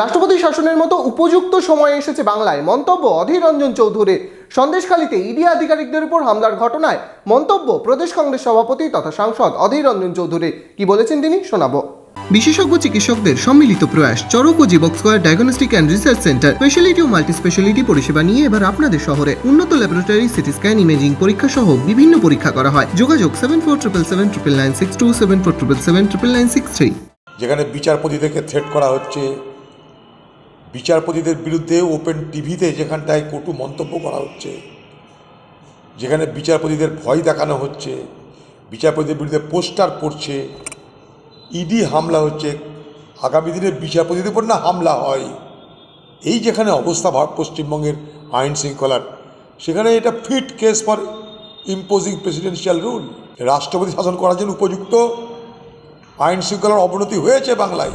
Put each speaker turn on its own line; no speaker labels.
রাষ্ট্রপতি শাসনের মতো উপযুক্ত সময় এসেছে বাংলায় মন্তব্য অধীর রঞ্জন চৌধুরীর। সন্দেশখালীতে ইডি আধিকারিকদের উপর হামলার ঘটনায় মন্তব্য প্রদেশ কংগ্রেস সভাপতি তথা সাংসদ অধীর রঞ্জন চৌধুরী। কি বলেছেন তিনি? শোনাবো। বিশেষজ্ঞ চিকিৎসকদের সম্মিলিত প্রয়াস চরক ও Jibak square diagnostic and research centre speciality O multi speciality পরিষেবা নিয়ে এবার আপনাদের শহরে উন্নত ল্যাবরেটরি সিটি স্ক্যান ইমেজিং পরীক্ষা সহ বিভিন্ন পরীক্ষা করা হয়। যোগাযোগ seven four triple seven triple nine six two seven four triple seven triple nine six three
যেখানে বিচারপতিদেরকে থ্রেট করা হচ্ছে বিচারপতিদের বিরুদ্ধে ওপেন টিভিতে যেখানটায় কটু মন্তব্য করা হচ্ছে, যেখানে বিচারপতিদের ভয় দেখানো হচ্ছে, বিচারপতিদের বিরুদ্ধে পোস্টার পড়ছে, ইডি হামলা হচ্ছে, আগামী দিনে বিচারপতিদের উপর না হামলা হয়। এই যেখানে অবস্থা পশ্চিমবঙ্গের আইন শৃঙ্খলার, সেখানে এটা fit case for imposing presidential rule রাষ্ট্রপতি শাসন করার জন্য উপযুক্ত আইন শৃঙ্খলার অবনতি হয়েছে বাংলায়।